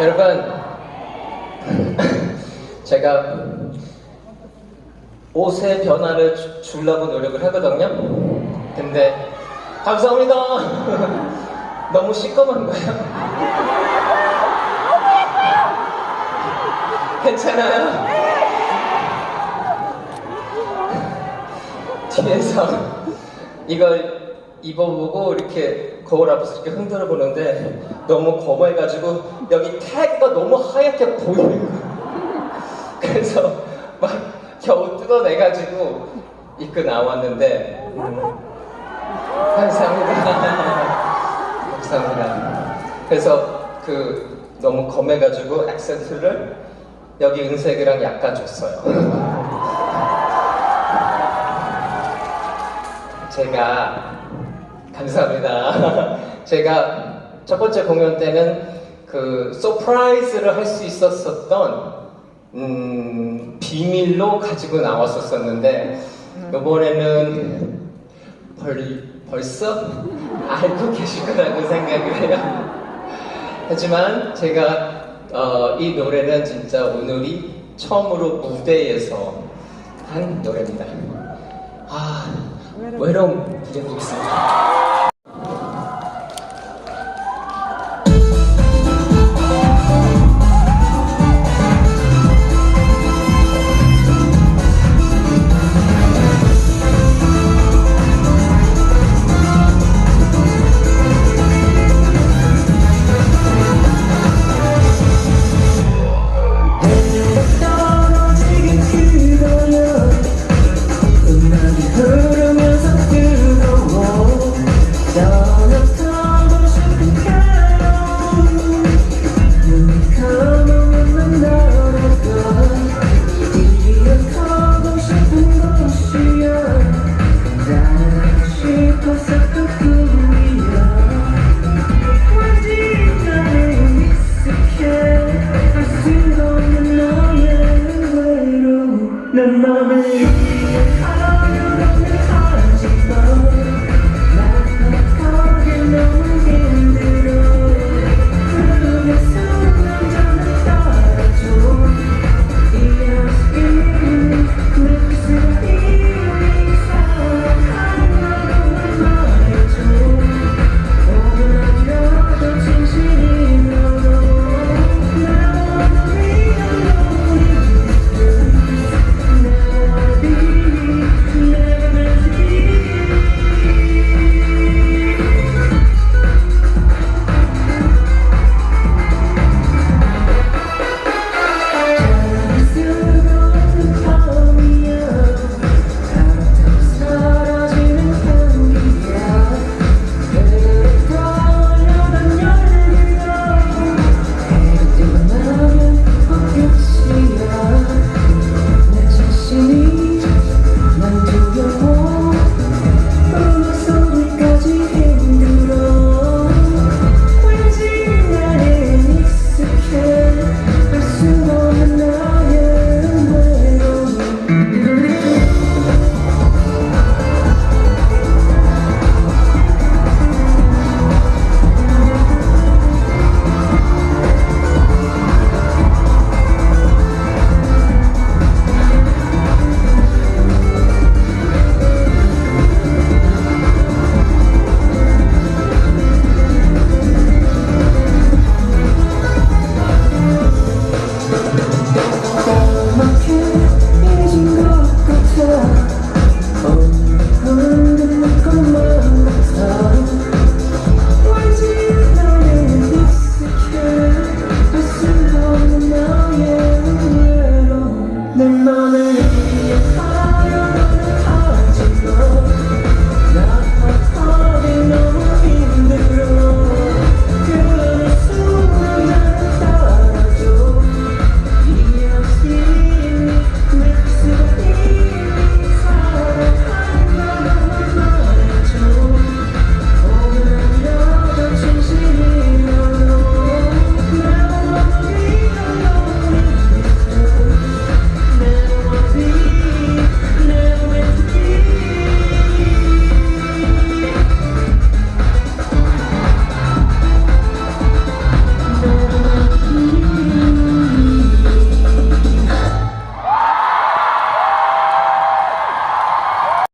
여러분, 제가 옷의 변화를 주- 주려고 노력을 하거든요. 근데 감사합니다. 너무 시꺼먼 거야. 괜찮아요? 뒤에서 이걸 입어보고 이렇게 거울 앞에서 이렇게 흔들어 보는데 너무 검해가지고 여기 태그가 너무 하얗게 보이는 거야. 그래서 막 겨우 뜯어내가지고 입고 나왔는데 음, 감사합니다. 감사합니다. 그래서 그 너무 검해가지고 액센트를 여기 은색이랑 약간 줬어요. 제가 감사합니다. 제가 첫 번째 공연 때는 그 서프라이즈를 할 수 있었었던 음, 비밀로 가지고 나왔었었는데 이번에는 벌, 벌써 알고 계실 거라고 생각을 해요. 하지만 제가 어, 이 노래는 진짜 오늘이 처음으로 무대에서 한 노래입니다. 아, 외로움 들려드리겠습니다.